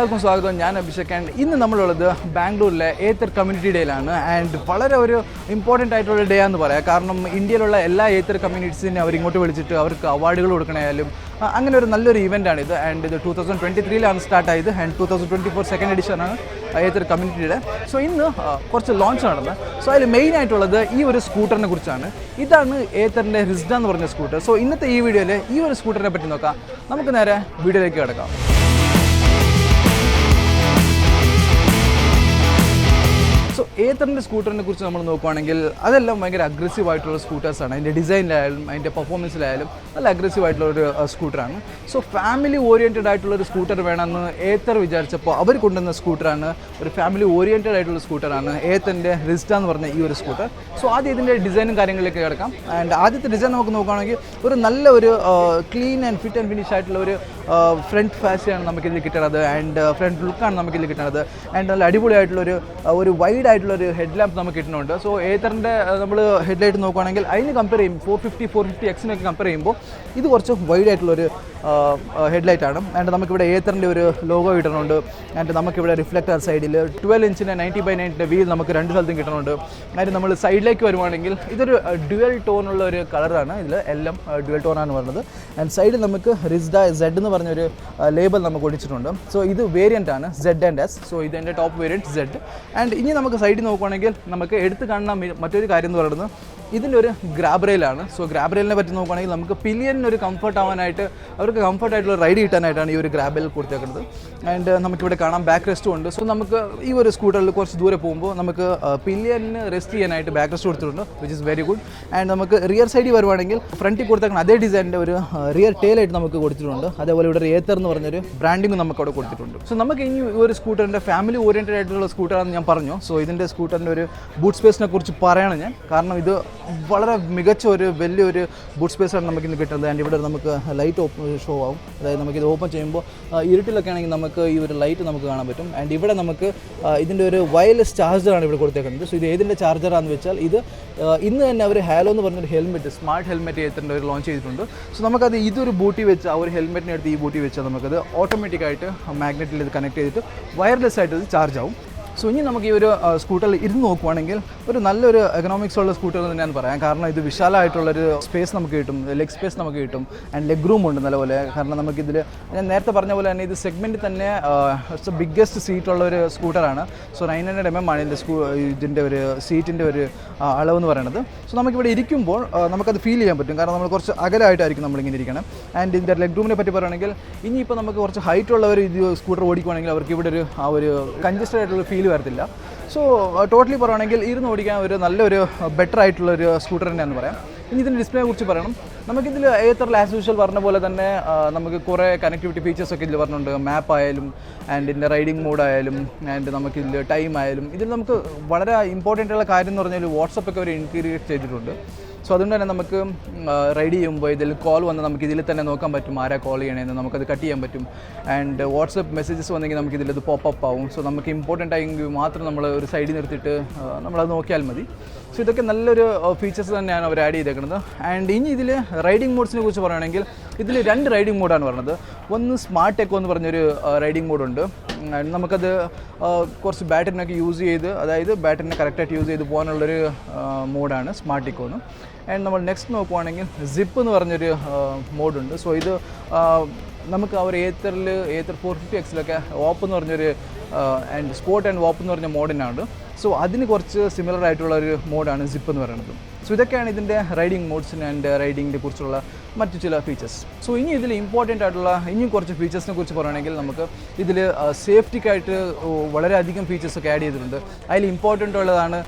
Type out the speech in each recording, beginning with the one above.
എല്ലാവർക്കും സ്വാഗതം. ഞാൻ അഭിഷേക് ആൻഡ് ഇന്ന് നമ്മളുള്ളത് ബാംഗ്ലൂരിലെ ഏത്തർ കമ്മ്യൂണിറ്റി ഡേയിലാണ് ആൻഡ് വളരെ ഒരു ഇമ്പോർട്ടന്റ് ആയിട്ടുള്ള ഡേ ആണെന്ന് പറയാം. കാരണം ഇന്ത്യയിലുള്ള എല്ലാ ഏത്തർ കമ്മ്യൂണിറ്റീസിനെ അവർ ഇങ്ങോട്ട് വിളിച്ചിട്ട് അവർക്ക് അവാർഡുകൾ കൊടുക്കണമായാലും അങ്ങനെ ഒരു നല്ലൊരു ഇവന്റ് ആണ് ഇത് ആൻഡ് ഇത് ടൂ തൗസൻഡ് ട്വന്റി ത്രീയിലാണ് സ്റ്റാർട്ട് ആയത്. And two thousand twenty four second എഡിഷനാണ് Ather കമ്മ്യൂണിറ്റിയുടെ സോ ഇന്ന് കുറച്ച് ലോഞ്ച് നടന്നത് സോ അതിൽ മെയിൻ ആയിട്ടുള്ളത് ഈ ഒരു സ്കൂട്ടറിനെ കുറിച്ചാണ്. ഇതാണ് ഏത്തറിന്റെ റിസ്ഡ എന്ന് പറഞ്ഞ സ്കൂട്ടർ സോ ഇന്നത്തെ ഈ വീഡിയോയിൽ ഈ ഒരു സ്കൂട്ടറിനെ പറ്റി നോക്കാം. നമുക്ക് നേരെ വീഡിയോയിലേക്ക് കിടക്കാം. ഏത്തറിന്റെ സ്കൂട്ടറിനെ കുറിച്ച് നമ്മൾ നോക്കുവാണെങ്കിൽ അതെല്ലാം ഭയങ്കര അഗ്രസീവ് ആയിട്ടുള്ള സ്കൂട്ടേഴ്സാണ് അതിന്റെ ഡിസൈനിലായാലും അതിന്റെ പെർഫോമൻസിലായാലും നല്ല അഗ്രസീവ് ആയിട്ടുള്ള ഒരു സ്കൂട്ടറാണ് സോ ഫാമിലി ഓറിയന്റഡ് ആയിട്ടുള്ള ഒരു സ്കൂട്ടർ വേണമെന്ന് ഏത്തർ വിചാരിച്ചപ്പോൾ അവർ കൊണ്ടുവന്ന സ്കൂട്ടറാണ് ഒരു ഫാമിലി ഓറിയന്റഡ് ആയിട്ടുള്ള സ്കൂട്ടറാണ് ഏത്തറിന്റെ റിസ്റ്റ എന്ന് പറഞ്ഞ ഈ ഒരു സ്കൂട്ടർ സോ ആദ്യം ഇതിന്റെ ഡിസൈനും കാര്യങ്ങളിലേക്ക് കിടക്കാം. ആൻഡ് ആദ്യത്തെ ഡിസൈൻ നമുക്ക് നോക്കുകയാണെങ്കിൽ ഒരു നല്ല ഒരു clean and fit and finish ആയിട്ടുള്ള ഒരു ഫ്രണ്ട് ഫാഷനാണ് നമുക്കിതിൽ കിട്ടണത്. ആൻഡ് ഫ്രണ്ട് ലുക്കാണ് നമുക്കിതിൽ കിട്ടണത്. ആൻഡ് നല്ല അടിപൊളിയായിട്ടുള്ള ഒരു ഒരു വൈഡ് ആയിട്ടുള്ള ഒരു ഹെഡ് ലാമ്പ് നമുക്ക് കിട്ടുന്നുണ്ട്. സോ ഏത്തറിന്റെ നമ്മൾ ഹെഡ് ലൈറ്റ് നോക്കുകയാണെങ്കിൽ അതിന് കമ്പയർ ചെയ്യും. ഫോർ ഫിഫ്റ്റി ഫോർ ഫിഫ്റ്റി എക്സിനൊക്കെ കമ്പയർ ചെയ്യുമ്പോൾ ഇത് കുറച്ച് വൈഡ് ആയിട്ടുള്ളൊരു ഹെഡ് ലൈറ്റ് ആണ്. ആൻഡ് നമുക്കിവിടെ ഏത്തറിന്റെ ഒരു ലോഗോ കിട്ടുന്നുണ്ട്. ആൻഡ് നമുക്കിവിടെ റിഫ്ലക്ടർ സൈഡിൽ ട്വൽവ് ഇഞ്ചിന്റെ നയന്റി ബൈ നയന്റിന്റെ വീൽ നമുക്ക് രണ്ട് സ്ഥലത്തും കിട്ടുന്നുണ്ട്. ആൻഡ് നമ്മൾ സൈഡിലേക്ക് വരുവാണെങ്കിൽ ഇതൊരു ഡ്യുവൽ ടോണുള്ള ഒരു കളറാണ് ഇതിൽ എല്ലാം ഡ്യുവൽ ടോണാണ് പറഞ്ഞത് ആൻഡ് സൈഡിൽ നമുക്ക് റിസ്ഡ സെഡ് എന്ന് പറഞ്ഞൊരു ലേബൽ നമുക്ക് ഒടിച്ചിട്ടുണ്ട്. സോ ഇത് വേരിയന്റ് ആണ്. സെഡ് ആൻഡ് എസ് സോ ഇത് എന്റെ ടോപ്പ് വേരിയന്റ് സെഡ് ആൻഡ് ഇനി നമുക്ക് സൈഡിൽ നോക്കുവാണെങ്കിൽ നമുക്ക് എടുത്തു കാണുന്ന മറ്റൊരു കാര്യം എന്ന് പറയുന്നത് ഇതിന്റെ ഒരു ഗ്രാബ് റെയിലാണ് സോ ഗ്രാബ് റെയിലിനെ പറ്റി നോക്കുകയാണെങ്കിൽ നമുക്ക് പില്ലിയന് ഒരു കംഫർട്ട് ആവാനായിട്ട് അവർക്ക് കംഫർട്ടായിട്ടുള്ള റൈഡ് കിട്ടാനായിട്ടാണ് ഈ ഒരു ഗ്രാബ് റെയിൽ കൊടുത്തേക്കുന്നത് ആൻഡ് നമുക്കിവിടെ കാണാം ബാക്ക് റെസ്റ്റും ഉണ്ട്. സോ നമുക്ക് ഈ ഒരു സ്കൂട്ടറിൽ കുറച്ച് ദൂരെ പോകുമ്പോൾ നമുക്ക് പില്ലിയന് റെസ്റ്റ് ചെയ്യാനായിട്ട് ബാക്ക് റെസ്റ്റ് കൊടുത്തിട്ടുണ്ട് which is very good and നമുക്ക് റിയർ സൈഡിൽ വരുവാണെങ്കിൽ ഫ്രണ്ടിൽ കൊടുത്തേക്കുന്ന അതേ ഡിസൈനിന്റെ ഒരു റിയർ ടെയിലായിട്ട് നമുക്ക് കൊടുത്തിട്ടുണ്ട്. അതേപോലെ ഇവിടെ ഏത്തർ എന്ന് പറഞ്ഞൊരു ബ്രാൻഡിങ് നമുക്ക് അവിടെ കൊടുത്തിട്ടുണ്ട്. സോ നമുക്ക് ഇനി ഈ ഒരു സ്കൂട്ടറിന്റെ ഫാമിലി ഓറിയന്റഡ് ആയിട്ടുള്ള സ്കൂട്ടറാണെന്ന് ഞാൻ പറഞ്ഞു. സോ ഇതിന്റെ സ്കൂട്ടറിന്റെ ഒരു ബൂട്ട് സ്പേസിനെ കുറിച്ച് പറയണം ഞാൻ. കാരണം ഇത് വളരെ മികച്ച ഒരു വലിയൊരു ബൂട്ട് സ്പേസാണ് നമുക്ക് ഇന്ന് കിട്ടുന്നത്. ആൻഡ് ഇവിടെ നമുക്ക് ലൈറ്റ് ഓപ്പൺ ഷോ ആവും. അതായത് നമുക്കിത് ഓപ്പൺ ചെയ്യുമ്പോൾ ഇരുട്ടിലൊക്കെ ആണെങ്കിൽ നമുക്ക് ഈ ഒരു ലൈറ്റ് നമുക്ക് കാണാൻ പറ്റും. ആൻഡ് ഇവിടെ നമുക്ക് ഇതിന്റെ ഒരു വയർലെസ് ചാർജറാണ് ഇവിടെ കൊടുത്തേക്കുന്നത്. സോ ഇത് ഏതിന്റെ ചാർജറാണെന്ന് വെച്ചാൽ ഇത് ഇന്ന് തന്നെ അവർ ഹാലോ എന്ന് പറഞ്ഞൊരു ഹെൽമെറ്റ് സ്മാർട്ട് ഹെൽമെറ്റ് ഏത്തിന്റെ ഒരു ലോഞ്ച് ചെയ്തിട്ടുണ്ട്. സോ നമുക്കത് ഇതൊരു ബൂട്ടി വെച്ച് ആ ഒരു ഹെൽമെറ്റിനെടുത്ത് ഈ ബൂട്ടി വെച്ചാൽ നമുക്കത് ഓട്ടോമാറ്റിക്കായിട്ട് മാഗ്നറ്റിൽ ഇത് കണക്ട് ചെയ്തിട്ട് വയർലെസ് ആയിട്ട് ഇത് ചാർജ് ആവും. സോ ഇനി നമുക്ക് ഈ ഒരു സ്കൂട്ടറിൽ ഇരുന്ന് നോക്കുവാണെങ്കിൽ ഒരു നല്ലൊരു എക്കണോമിക്സ് ഉള്ള സ്കൂട്ടർ ഞാൻ പറയാം. കാരണം ഇത് വിശാലമായിട്ടുള്ളൊരു സ്പേസ് നമുക്ക് കിട്ടും ലെഗ് സ്പേസ് നമുക്ക് കിട്ടും ആൻഡ് ലെഗ് റൂം ഉണ്ട് നല്ലപോലെ കാരണം നമുക്കിതിൽ ഞാൻ നേരത്തെ പറഞ്ഞ പോലെ തന്നെ ഇത് സെഗ്മെന്റിൽ തന്നെ ബിഗ്ഗസ്റ്റ് സീറ്റുള്ള ഒരു സ്കൂട്ടറാണ് so nine hundred M M ആണ് ഇതിന്റെ സ്കൂ ഇതിന്റെ ഒരു സീറ്റിന്റെ ഒരു അളവ് എന്ന് പറയുന്നത് സോ നമുക്കിവിടെ ഇരിക്കുമ്പോൾ നമുക്കത് ഫീൽ ചെയ്യാൻ പറ്റും. കാരണം നമ്മൾ കുറച്ച് അകലായിട്ടായിരിക്കും നമ്മളിങ്ങനെ ഇരിക്കണം. ആൻഡ് ഇതിന്റെ ലെഗ് റൂമിനെ പറ്റി പറയുകയാണെങ്കിൽ ഇനിയിപ്പോൾ നമുക്ക് കുറച്ച് ഹൈറ്റ് ഉള്ളവർ ഇത് സ്കൂട്ടർ ഓടിക്കുവാണെങ്കിൽ അവർക്ക് ഇവിടെ ഒരു ആ ഒരു കൺജസ്റ്റഡ് ആയിട്ടുള്ള ഫീൽ വരത്തില്ല. സോ ടോട്ടലി പറയുകയാണെങ്കിൽ ഇരുന്ന് ഓടിക്കാൻ ഒരു നല്ലൊരു ബെറ്റർ ആയിട്ടുള്ള ഒരു സ്കൂട്ടർ തന്നെയാണെന്ന് പറയാം. ഇനി ഇതിന്റെ ഡിസ്പ്ലേയെ കുറിച്ച് പറയണം. നമുക്കിതിൽ ഏത്തറിൽ ആസ് യൂഷ്വൽ പറഞ്ഞ പോലെ തന്നെ നമുക്ക് കുറേ കണക്ടിവിറ്റി ഫീച്ചേഴ്സ് ഒക്കെ ഇതിൽ പറഞ്ഞിട്ടുണ്ട്. മാപ്പ് ആയാലും ആൻഡ് ഇതിന്റെ റൈഡിംഗ് മോഡ് ആയാലും ആൻഡ് നമുക്കിതിൽ ടൈം ആയാലും. ഇതിൽ നമുക്ക് വളരെ ഇമ്പോർട്ടന്റ് ഉള്ള കാര്യം എന്ന് പറഞ്ഞാൽ വാട്സപ്പ് ഒക്കെ അവർ ഇൻക്രീറ്റ് ചെയ്തിട്ടുണ്ട്. സോ അതുകൊണ്ട് തന്നെ നമുക്ക് റൈഡ് ചെയ്യുമ്പോൾ ഇതിൽ കോൾ വന്ന് നമുക്ക് ഇതിൽ തന്നെ നോക്കാൻ പറ്റും ആരാ കോൾ ചെയ്യണമെന്ന് നമുക്കത് കട്ട് ചെയ്യാൻ പറ്റും. ആൻഡ് വാട്സപ്പ് മെസ്സേജസ് വന്നെങ്കിൽ നമുക്ക് ഇതിലത് പോപ്പപ്പ് ആവും. സോ നമുക്ക് ഇമ്പോർട്ടന്റ് ആയെങ്കിൽ മാത്രം നമ്മൾ ഒരു സൈഡിൽ നിർത്തിയിട്ട് നമ്മളത് നോക്കിയാൽ മതി. സോ ഇതൊക്കെ നല്ലൊരു ഫീച്ചേഴ്സ് തന്നെയാണ് അവർ ആഡ് ചെയ്തേക്കുന്നത് ആൻഡ് ഇനി ഇതിൽ റൈഡിംഗ് മോഡ്സിനെ കുറിച്ച് പറയുകയാണെങ്കിൽ ഇതിൽ രണ്ട് റൈഡിംഗ് മോഡാണ് പറഞ്ഞത്. ഒന്ന് സ്മാർട്ട് ടെക്കോ എന്ന് പറഞ്ഞൊരു റൈഡിംഗ് മോഡുണ്ട് നമുക്കത് കുറച്ച് ബാറ്ററിനൊക്കെ യൂസ് ചെയ്ത് അതായത് ബാറ്ററിനെ കറക്റ്റായിട്ട് യൂസ് ചെയ്ത് പോകാനുള്ളൊരു മോഡാണ് സ്മാർട്ട് ഇക്കോന്ന് ആൻഡ് നമ്മൾ നെക്സ്റ്റ് നോക്കുവാണെങ്കിൽ സിപ്പ് എന്ന് പറഞ്ഞൊരു മോഡുണ്ട്. സോ ഇത് നമുക്ക് ഒരു ഏത്തറിൽ ഏത്തർ ഫോർ ഫിഫ്റ്റി എക്സിലൊക്കെ ഓപ്പ് എന്ന് പറഞ്ഞൊരു ആൻഡ് സ്പോർട്ട് ആൻഡ് ഓപ്പ് എന്ന് പറഞ്ഞ മോഡിനാണ് സോ അതിന് കുറച്ച് സിമിലർ ആയിട്ടുള്ള ഒരു മോഡാണ് സിപ്പ് എന്ന് പറയുന്നത്. സോ ഇതൊക്കെയാണ് ഇതിന്റെ റൈഡിംഗ് മോഡ്സിന് ആൻഡ് റൈഡിങ്ങിനെ കുറിച്ചുള്ള മറ്റു ചില ഫീച്ചേഴ്സ് സോ ഇനി ഇതിൽ ഇമ്പോർട്ടന്റ് ആയിട്ടുള്ള ഇനിയും കുറച്ച് ഫീച്ചേഴ്സിനെ കുറിച്ച് പറയുകയാണെങ്കിൽ നമുക്ക് ഇതിൽ സേഫ്റ്റിക്കായിട്ട് വളരെയധികം ഫീച്ചേഴ്സ് ഒക്കെ ആഡ് ചെയ്തിട്ടുണ്ട്. അതിൽ ഇമ്പോർട്ടന്റ് ഉള്ളതാണ്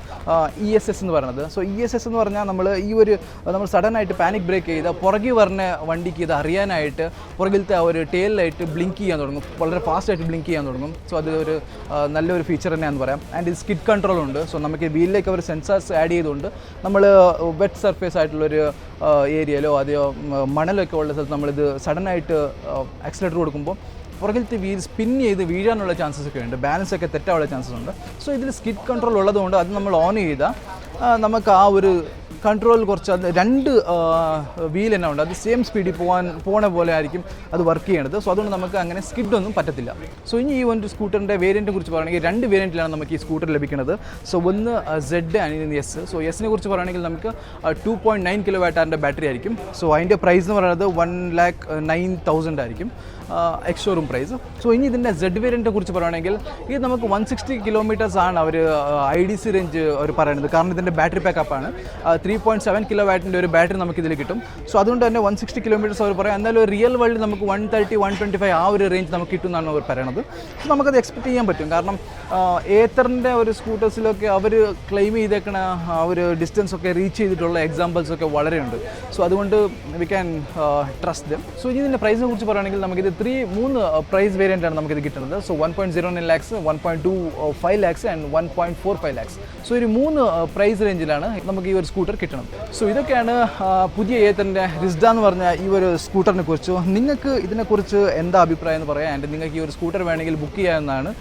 ഇ എസ് എസ് എന്ന് പറയുന്നത്. സോ ഇ എസ് എസ് എന്ന് പറഞ്ഞാൽ നമ്മൾ ഈ ഒരു നമ്മൾ സഡൻ ആയിട്ട് പാനിക് ബ്രേക്ക് ചെയ്ത് പുറകിൽ വരുന്ന വണ്ടിക്ക് ഇത് അറിയാനായിട്ട് പുറകിലത്തെ ആ ഒരു ടെയിലായിട്ട് ബ്ലിങ്ക് ചെയ്യാൻ തുടങ്ങും. വളരെ ഫാസ്റ്റായിട്ട് ബ്ലിങ്ക് ചെയ്യാൻ തുടങ്ങും. സോ അത് ഒരു നല്ലൊരു ഫീച്ചർ തന്നെയാണെന്ന് പറയാം. ആൻഡ് ഇത് സ്കിഡ് കൺട്രോൾ ഉണ്ട്. സോ നമുക്ക് വീലിലേക്ക് അവർ സെൻസേഴ്സ് ആഡ് ചെയ്തുകൊണ്ട് നമ്മൾ വെറ്റ് സർഫേസ് ആയിട്ടുള്ളൊരു ഏരിയയിലോ അതെയോ മണലൊക്കെ ഉള്ള സ്ഥലത്ത് നമ്മളിത് സഡനായിട്ട് ആക്സിലേറ്റർ കൊടുക്കുമ്പോൾ പുറകിലത്തെ വീൽ സ്പിൻ ചെയ്ത് വീഴാനുള്ള ചാൻസസ് ഒക്കെ ഉണ്ട്. ബാലൻസ് ഒക്കെ തെറ്റാനുള്ള ചാൻസസ് ഉണ്ട്. സോ ഇതിൽ സ്കിഡ് കൺട്രോൾ ഉള്ളതുകൊണ്ട് അത് നമ്മൾ ഓൺ ചെയ്താൽ നമുക്ക് ആ ഒരു കൺട്രോൾ കുറച്ച് രണ്ട് വീൽ തന്നെ ഉണ്ട്. അത് സെയിം സ്പീഡിൽ പോകാൻ പോണ പോലെ ആയിരിക്കും അത് വർക്ക് ചെയ്യണത്. സോ അതുകൊണ്ട് നമുക്ക് അങ്ങനെ സ്കിഡ് ഒന്നും പറ്റത്തില്ല. സോ ഇനി ഈ ഒരു സ്കൂട്ടറിന്റെ വേരിയന്റിനെ കുറിച്ച് പറയുകയാണെങ്കിൽ രണ്ട് വേരിയന്റിലാണ് നമുക്ക് ഈ സ്കൂട്ടർ ലഭിക്കുന്നത്. സോ ഒന്ന് സെഡ് ആൻഡ് എസ് സോ എസിനെ കുറിച്ച് പറയുകയാണെങ്കിൽ നമുക്ക് ടു പോയിന്റ് നയൻ കിലോ വാട്ടാറിന്റെ ബാറ്ററി ആയിരിക്കും. സോ അതിന്റെ പ്രൈസ് എന്ന് പറയുന്നത് വൺ ലാക്ക് നയൻ തൗസൻഡ് ആയിരിക്കും. എക്സ് ഷോറൂം പ്രൈസ് സോ ഇനി ഇതിന്റെ സെഡ് വേരിയന്റിനെ കുറിച്ച് പറയുകയാണെങ്കിൽ ഇത് നമുക്ക് വൺ സിക്സ്റ്റി കിലോമീറ്റേഴ്സ് ആണ് അവർ ഐ ഡി സി റേഞ്ച് അവർ പറയുന്നത്. കാരണം ഇതിന്റെ ബാറ്ററി ബാക്കപ്പാണ് ത്രീ പോയിന്റ് സെവൻ കിലോ വാറ്റിന്റെ ഒരു ബാറ്ററി നമുക്ക് ഇതിൽ കിട്ടും. സോ അതുകൊണ്ട് തന്നെ വൺ സിക്സ്റ്റി കിലോമീറ്റേഴ്സ് അവർ പറയാം. എന്നാലും റിയൽ വേൾഡിൽ നമുക്ക് one thirty one twenty five ആ ഒരു റേഞ്ച് നമുക്ക് കിട്ടും എന്നാണ് അവർ പറയുന്നത് സോ നമുക്കത് എക്സ്പെക്ട് ചെയ്യാൻ പറ്റും. കാരണം ഏത്തറിന്റെ ഒരു സ്കൂട്ടേഴ്സിലൊക്കെ അവർ ക്ലെയിം ചെയ്തേക്കണ ആ ഒരു ഡിസ്റ്റൻസ് ഒക്കെ റീച്ച് ചെയ്തിട്ടുള്ള എക്സാമ്പിൾസ് ഒക്കെ വളരെയുണ്ട്. സോ അതുകൊണ്ട് we can trust them so ഇനി ഇതിന്റെ പ്രൈസിനെ കുറിച്ച് പറയുകയാണെങ്കിൽ നമുക്കിത് ത്രീ മൂന്ന് പ്രൈസ് വേരിയന്റ് ആണ് നമുക്കിത് കിട്ടുന്നത്. So one point zero nine lakhs one point two five lakhs and one point four five lakhs so ഒരു മൂന്ന് പ്രൈസ് റേഞ്ചിലാണ് നമുക്ക് ഈ ഒരു സ്കൂട്ടർ കിട്ടണം. സോ ഇതൊക്കെയാണ് പുതിയ ഏത്തന്റെ റിസ്ഡ എന്ന് പറഞ്ഞ ഈ ഒരു സ്കൂട്ടറിനെ കുറിച്ച്. നിങ്ങൾക്ക് ഇതിനെക്കുറിച്ച് എന്താ അഭിപ്രായം എന്ന് പറയാം? ആൻഡ് നിങ്ങൾക്ക് ഈ ഒരു സ്കൂട്ടർ വേണമെങ്കിൽ ബുക്ക് ചെയ്യാവുന്നതാണ്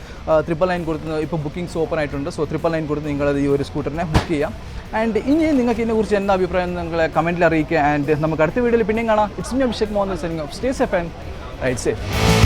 ട്രിപ്പിൾ നയൻ കൊടുത്ത് ഇപ്പോൾ ബുക്കിംഗ്സ് ഓപ്പൺ ആയിട്ടുണ്ട്. സോ ട്രിപ്പിൾ നയൻ കൊടുത്ത് നിങ്ങളത് ഈ ഒരു സ്കൂട്ടറിനെ ബുക്ക് ചെയ്യാം. ആൻഡ് ഇനി നിങ്ങൾക്ക് ഇതിനെക്കുറിച്ച് എന്താ അഭിപ്രായം എന്ന് നിങ്ങളെ കമന്റിൽ അറിയിക്കുക. ആൻഡ് നമുക്ക് അടുത്ത വീഡിയോയിൽ പിന്നെയും കാണാം. It's me Abhishek Mohan Singh stay safe and ride safe